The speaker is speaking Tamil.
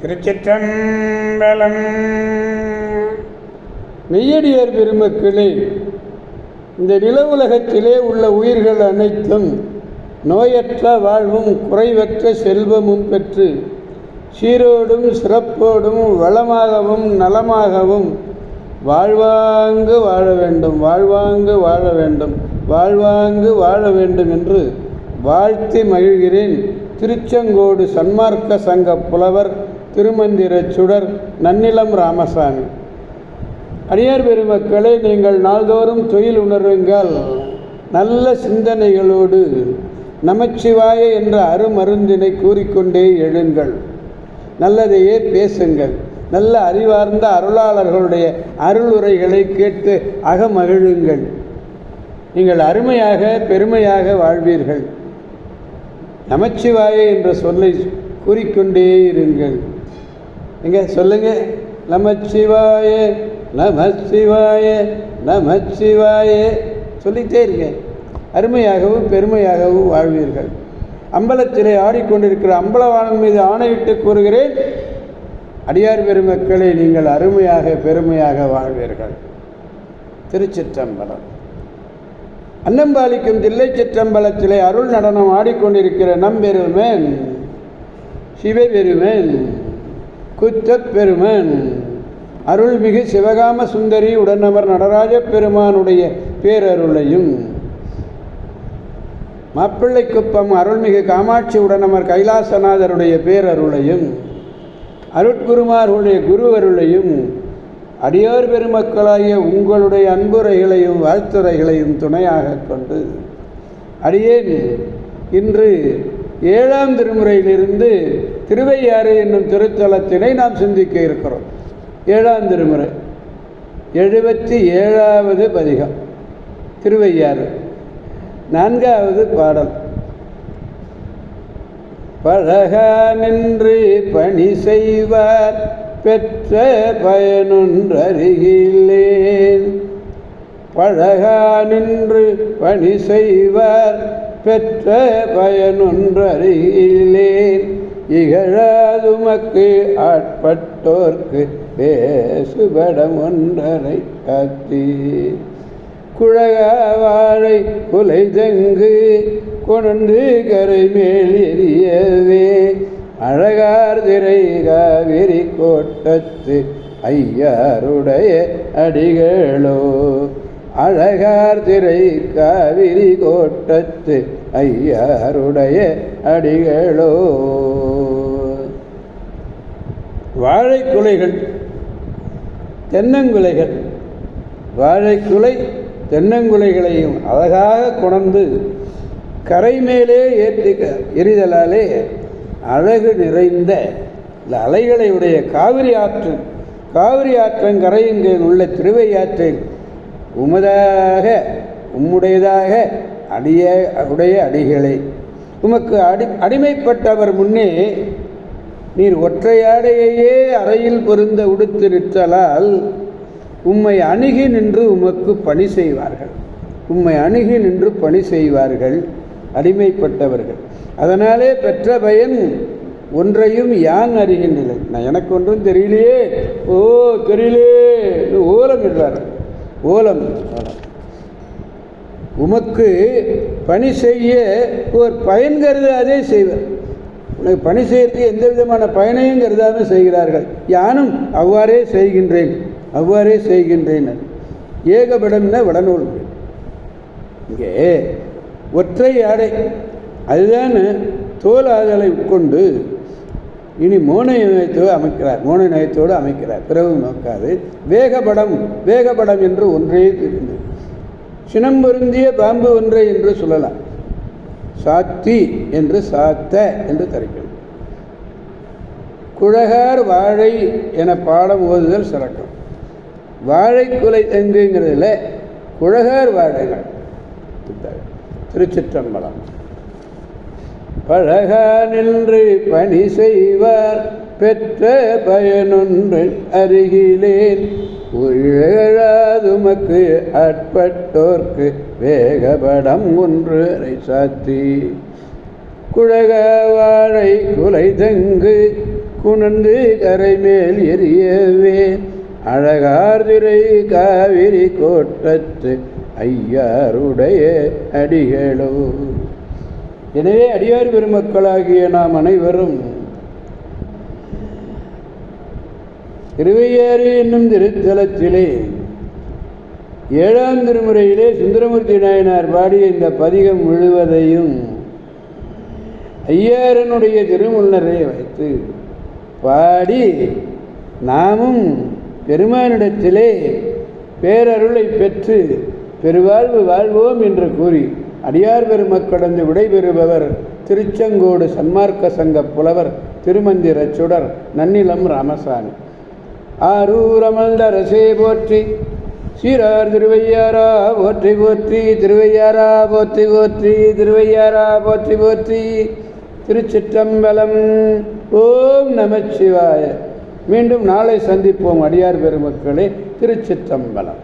திருச்சிற்றம்பலம். மெய்யடியார் பெருமக்களே இந்த நில உலகத்திலே உள்ள உயிர்கள் அனைத்தும் நோயற்ற வாழ்வும் குறைவற்ற செல்வமும் பெற்று சீரோடும் சிறப்போடும் வளமாகவும் நலமாகவும் வாழ்வாங்கு வாழ வேண்டும் வாழ்வாங்கு வாழ வேண்டும் வாழ்வாங்கு வாழ வேண்டும் என்று வாழ்த்தி மகிழ்கிறேன் திருச்செங்கோடு சன்மார்க்க சங்க புலவர் திருமந்திர சுடர் நன்னிலம் ராமசாமி. அடியார் பெருமக்களை நீங்கள் நாள்தோறும் தொழில் உணருங்கள். நல்ல சிந்தனைகளோடு நமச்சிவாய என்ற அருமருந்தினை கூறிக்கொண்டே எழுங்கள். நல்லதையே பேசுங்கள். நல்ல அறிவார்ந்த அருளாளர்களுடைய அருளுரைகளை கேட்டு அகமகிழுங்கள். நீங்கள் அருமையாக பெருமையாக வாழ்வீர்கள். நமச்சிவாய என்ற சொல்லை கூறிக்கொண்டே இருங்கள். எங்க? சொல்லுங்க. நமச்சிவாய நமச்சிவாய நமச்சிவாய. சொல்லிகிட்டே இருங்க. அருமையாகவும் பெருமையாகவும் வாழ்வீர்கள். அம்பலத்திலே ஆடிக்கொண்டிருக்கிற அம்பலவாணன் மீது ஆணையிட்டு கூறுகிறேன் அடியார் பெருமக்களை நீங்கள் அருமையாக பெருமையாக வாழ்வீர்கள். திருச்சிற்றம்பலம். அன்னம்பாலிக்கும் தில்லை சிற்றம்பலத்திலே அருள் நடனம் ஆடிக்கொண்டிருக்கிற நம்பெருமேன் சிவபெருமேன். குற்றப் பெருமன். அருள்மிகு சிவகாம சுந்தரி உடனவர் நடராஜ பெருமானுடைய பேரருளையும். மாப்பிள்ளைக்குப்பம் அருள்மிகு காமாட்சி உடனமர் கைலாசநாதருடைய பேரருளையும். அருட்குருமார்களுடைய குருவருளையும். அடியார் பெருமக்களாகிய உங்களுடைய அன்புரைகளையும் வாழ்த்துறைகளையும் துணையாக கொண்டு. அடியேன் இன்று ஏழாம் திருமுறையிலிருந்து திருவையாறு என்னும் திருத்தலத்தினை நாம் சிந்திக்க இருக்கிறோம். ஏழாம் திருமுறை. எழுபத்தி ஏழாவது பதிகம். திருவையாறு. நான்காவது பாடல். பழகா நின்று பணி செய்வார் பெற்ற பயனொன்றருகிலேன். பழகா நின்று பணி செய்வார் பெற்ற பயனொன்றருகிலேன். இகழாதுமக்கு ஆட்பட்டோர்க்கு பேசுபடம் ஒன்றரை காத்தி. குழகாவாழை குலை தங்கு கொண்டு கரை மேல் எரியவே. அழகார் திரை காவிரி கோட்டத்து ஐயாருடைய அடிகளோ. அழகார் திரை காவிரி கோட்டத்து ஐயாருடைய அடிகளோ. வாழைக்குலைகள் தென்னங்குலைகள். வாழைக்குலை தென்னங்குலைகளையும் அழகாக கொணர்ந்து கரை மேலே ஏற்றி எரிதலாலே அழகு நிறைந்த இந்த அலைகளை உடைய காவிரி ஆற்று காவிரி ஆற்றங்கரையின் உள்ள திருவையாற்றில் உமதாக உம்முடையதாக அடிய உடைய அடிகளை. உமக்கு அடி அடிமைப்பட்டவர் முன்னே நீர் ஒற்றையாடையையே அறையில் பொருந்த உடுத்து உம்மை அணுகி நின்று உமக்கு பணி செய்வார்கள். உம்மை அணுகி நின்று பணி செய்வார்கள் அடிமைப்பட்டவர்கள். அதனாலே பெற்ற பயன் ஒன்றையும் யான் அறிகின்றன நான் எனக்கு ஒன்றும் தெரியலையே. ஓ தெரியலே. ஓலம் இடுறார் ஓலம். உமக்கு பணி செய்ய ஒரு பயன் கருதாதே செய்வர். உனக்கு பணி செய்யறதுக்கு எந்த விதமான பயனையும் கருதாமல் செய்கிறார்கள். யானும் அவ்வாறே செய்கின்றேன் அவ்வாறே செய்கின்றேன். ஏகபடம்னா வடநூல். இங்கே ஒற்றை ஆடை. அதுதான் தோல் ஆதலை உட்கொண்டு இனி மோன நயத்தோடு அமைக்கிறார். மோன நயத்தோடு அமைக்கிறார். பிறகு நோக்காது. வேகபடம் வேகபடம் என்று ஒன்றே தெரிந்தது சினம் பொருந்திய பாம்பு ஒன்றை என்று சொல்லலாம். சாத்தி என்று சாத்த என்று தரிக்கணும் குழகார் வாழை என பாடம் ஓதுதல் சிறக்கும். வாழை குலை எங்குங்கிறதுல குழகார் வாழைகள். திருச்சிற்றம்பலம். பழக நின்று பணி செய்வார் பெற்ற பயனொன்று அருகிலேன். உழாதுமக்கு அட்பட்டோர்க்கு வேகபடம் ஒன்று அரை சாத்தி. குழக வாழை குலை தங்கு குணந்து கரைமேல் எரியவே. அழகார் திரை காவிரி கோட்டத்து ஐயாருடைய அடிகளோ. எனவே அடியார் பெருமக்களாகிய நாம் அனைவரும் திருவையாறு என்னும் திருத்தலத்திலே ஏழாம் திருமுறையிலே சுந்தரமூர்த்தி நாயனார் பாடிய இந்த பதிகம் முழுவதையும் ஐயாரனுடைய திருமுன்னரை வைத்து பாடி நாமும் பெருமானிடத்திலே பேரருளை பெற்று பெருவாழ்வு வாழ்வோம் என்று கூறி அடியார் பெருமக்கடந்து விடைபெறுபவர் திருச்செங்கோடு சன்மார்க்க சங்க புலவர் திருமந்திர சுடர் நன்னிலம் ராமசாமி. ஆரூரமல்தரசே போற்றி சீரார் திருவையாரா போற்றி போற்றி திருவையாரா போற்றி போற்றி திருவையாரா போற்றி போற்றி. திருச்சிற்றம்பலம். ஓம் நமச்சிவாய. மீண்டும் நாளை சந்திப்போம் அடியார் பெருமக்களே திருச்சிற்றம்பலம்.